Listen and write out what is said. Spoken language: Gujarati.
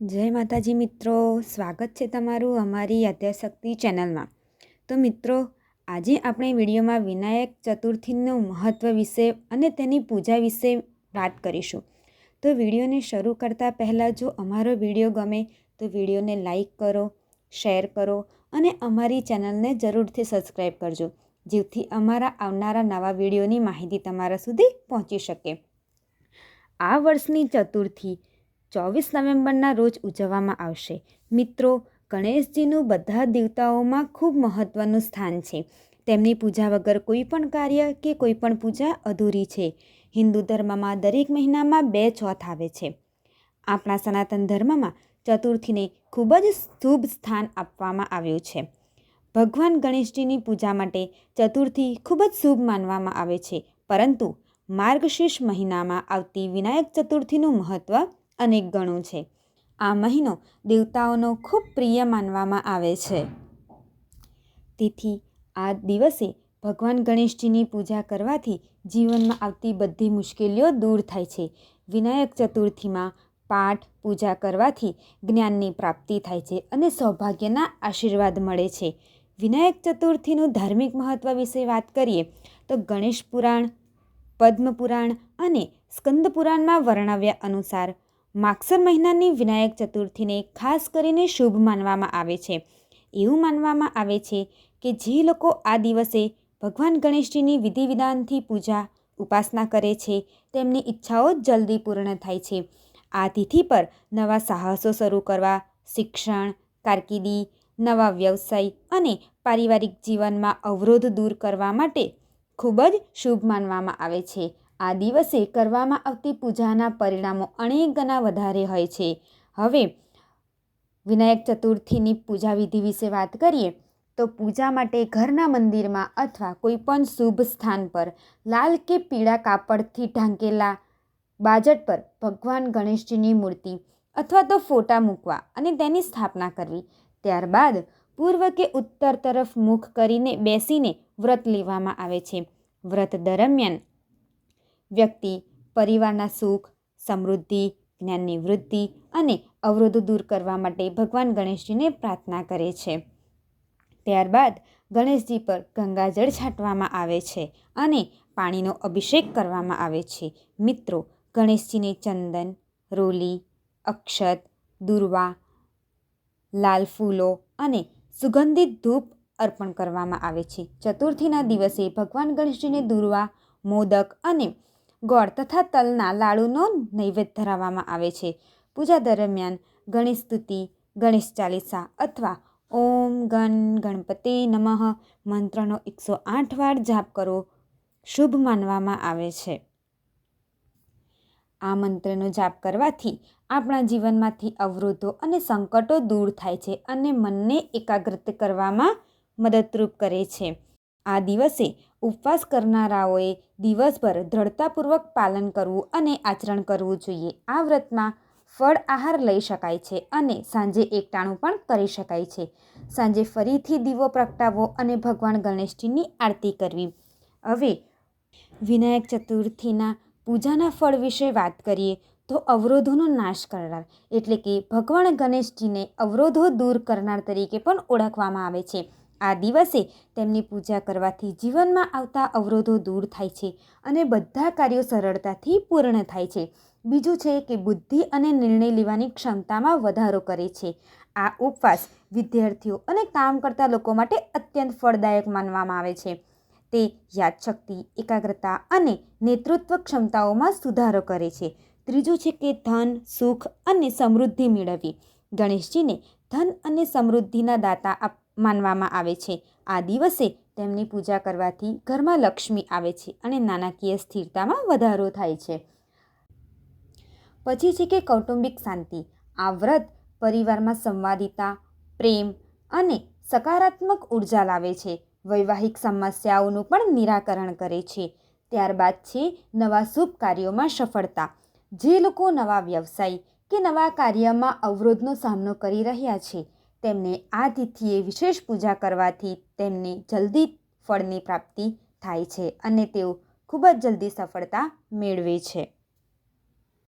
જય માતાજી મિત્રો, સ્વાગત છે તમારું અમારી યાદ્યાશક્તિ ચેનલમાં. તો મિત્રો, આજે આપણે વિડીયોમાં વિનાયક ચતુર્થીનું મહત્ત્વ વિશે અને તેની પૂજા વિશે વાત કરીશું. તો વિડીયોને શરૂ કરતાં પહેલાં જો અમારો વીડિયો ગમે, તો વિડીયોને લાઈક કરો, શેર કરો અને અમારી ચેનલને જરૂરથી સબસ્ક્રાઈબ કરજો, જેથી અમારા આવનારા નવા વિડીયોની માહિતી તમારા સુધી પહોંચી શકે. આ વર્ષની ચતુર્થી ચોવીસ નવેમ્બરના રોજ ઉજવવામાં આવશે. મિત્રો, ગણેશજીનું બધા દેવતાઓમાં ખૂબ મહત્ત્વનું સ્થાન છે. તેમની પૂજા વગર કોઈ પણ કાર્ય કે કોઈ પણ પૂજા અધૂરી છે. હિન્દુ ધર્મમાં દરેક મહિનામાં બે ચોથ આવે છે. આપણા સનાતન ધર્મમાં ચતુર્થીને ખૂબ જ શુભ સ્થાન આપવામાં આવ્યું છે. ભગવાન ગણેશજીની પૂજા માટે ચતુર્થી ખૂબ જ શુભ માનવામાં આવે છે. પરંતુ માર્ગશીર્ષ મહિનામાં આવતી વિનાયક ચતુર્થીનું મહત્ત્વ અનેક ગણું છે. આ મહિનો દેવતાઓનો ખૂબ પ્રિય માનવામાં આવે છે. તેથી આ દિવસે ભગવાન ગણેશજીની પૂજા કરવાથી જીવનમાં આવતી બધી મુશ્કેલીઓ દૂર થાય છે. વિનાયક ચતુર્થીમાં પાઠ પૂજા કરવાથી જ્ઞાનની પ્રાપ્તિ થાય છે અને સૌભાગ્યના આશીર્વાદ મળે છે. વિનાયક ચતુર્થીનું ધાર્મિક મહત્ત્વ વિશે વાત કરીએ તો ગણેશ પુરાણ, પદ્મ પુરાણ અને સ્કંદ પુરાણમાં વર્ણવ્યા અનુસાર માગસર મહિનાની વિનાયક ચતુર્થીને ખાસ કરીને શુભ માનવામાં આવે છે. એવું માનવામાં આવે છે કે જે લોકો આ દિવસે ભગવાન ગણેશજીની વિધિ વિધાનથી પૂજા, ઉપાસના કરે છે, તેમની ઈચ્છાઓ જલ્દી પૂર્ણ થાય છે. આ તિથિ પર નવા સાહસો શરૂ કરવા, શિક્ષણ, કારકિર્દી, નવા વ્યવસાય અને પારિવારિક જીવનમાં અવરોધ દૂર કરવા માટે ખૂબ જ શુભ માનવામાં આવે છે. આ દિવસે કરવામાં આવતી પૂજાના પરિણામો અનેક ગણા વધારે હોય છે. હવે, વિનાયક ચતુર્થીની પૂજા વિધિ વિશે વાત કરીએ, તો પૂજા માટે ઘરના મંદિરમાં અથવા કોઈપણ શુભ સ્થાન પર લાલ કે પીળા કાપડથી ઢાંકેલા બાજટ પર ભગવાન ગણેશજીની મૂર્તિ અથવા તો ફોટા મૂકવા અને તેની સ્થાપના કરવી. ત્યારબાદ, પૂર્વ કે ઉત્તર તરફ મુખ કરીને બેસીને વ્રત લેવામાં આવે છે. વ્રત દરમિયાન વ્યક્તિ, પરિવારના સુખ, સમૃદ્ધિ, જ્ઞાનની વૃદ્ધિ અને અવરોધો દૂર કરવા માટે ભગવાન ગણેશજીને પ્રાર્થના કરે છે. ત્યારબાદ ગણેશજી પર ગંગાજળ છાંટવામાં આવે છે અને પાણીનો અભિષેક કરવામાં આવે છે. મિત્રો, ગણેશજીને ચંદન, રોલી, અક્ષત, દુર્વા, લાલ ફૂલો અને સુગંધિત ધૂપ અર્પણ કરવામાં આવે છે. ચતુર્થીના દિવસે ભગવાન ગણેશજીને દુર્વા, મોદક અને ગોળ તથા તલના લાડુનો નૈવેદ્ય ધરાવવામાં આવે છે. પૂજા દરમિયાન ગણેશ સ્તુતિ, ગણેશ ચાલીસા અથવા ઓમ ગણ ગણપતિ નમઃ મંત્રનો એકસો આઠ વાર જાપ કરવો શુભ માનવામાં આવે છે. આ મંત્રનો જાપ કરવાથી આપણા જીવનમાંથી અવરોધો અને સંકટો દૂર થાય છે અને મનને એકાગ્રત કરવામાં મદદરૂપ કરે છે. આ દિવસે ઉપવાસ કરનારાઓએ દિવસભર દ્રઢતાપૂર્વક પાલન કરવું અને આચરણ કરવું જોઈએ. આ વ્રતમાં ફળ આહાર લઈ શકાય છે અને સાંજે એકટાણું પણ કરી શકાય છે. સાંજે ફરીથી દીવો પ્રગટાવવો અને ભગવાન ગણેશજીની આરતી કરવી. હવે વિનાયક ચતુર્થીના પૂજાના ફળ વિશે વાત કરીએ તો અવરોધોનો નાશ કરનાર, એટલે કે ભગવાન ગણેશજીને અવરોધો દૂર કરનાર તરીકે પણ ઓળખવામાં આવે છે. આ દિવસે તેમની પૂજા કરવાથી જીવનમાં આવતા અવરોધો દૂર થાય છે અને બધા કાર્યો સરળતાથી પૂર્ણ થાય છે. બીજું છે કે બુદ્ધિ અને નિર્ણય લેવાની ક્ષમતામાં વધારો કરે છે. આ ઉપવાસ વિદ્યાર્થીઓ અને કામ કરતા લોકો માટે અત્યંત ફળદાયક માનવામાં આવે છે. તે યાદશક્તિ, એકાગ્રતા અને નેતૃત્વ ક્ષમતાઓમાં સુધારો કરે છે. ત્રીજું છે કે ધન, સુખ અને સમૃદ્ધિ મેળવવી. ગણેશજીને ધન અને સમૃદ્ધિના દાતા આપ માનવામાં આવે છે. આ દિવસે તેમની પૂજા કરવાથી ઘરમાં લક્ષ્મી આવે છે અને નાણાકીય સ્થિરતામાં વધારો થાય છે. પછી છે કે કૌટુંબિક શાંતિ. આ વ્રત પરિવારમાં સંવાદિતા, પ્રેમ અને સકારાત્મક ઊર્જા લાવે છે. વૈવાહિક સમસ્યાઓનું પણ નિરાકરણ કરે છે. ત્યારબાદ છે નવા શુભ કાર્યોમાં સફળતા. જે લોકો નવા વ્યવસાય કે નવા કાર્યમાં અવરોધનો સામનો કરી રહ્યા છે તેમને આ તિથિએ વિશેષ પૂજા કરવાથી તેમને જલ્દી ફળની પ્રાપ્તિ થાય છે અને તેઓ ખૂબ જ જલ્દી સફળતા મેળવે છે.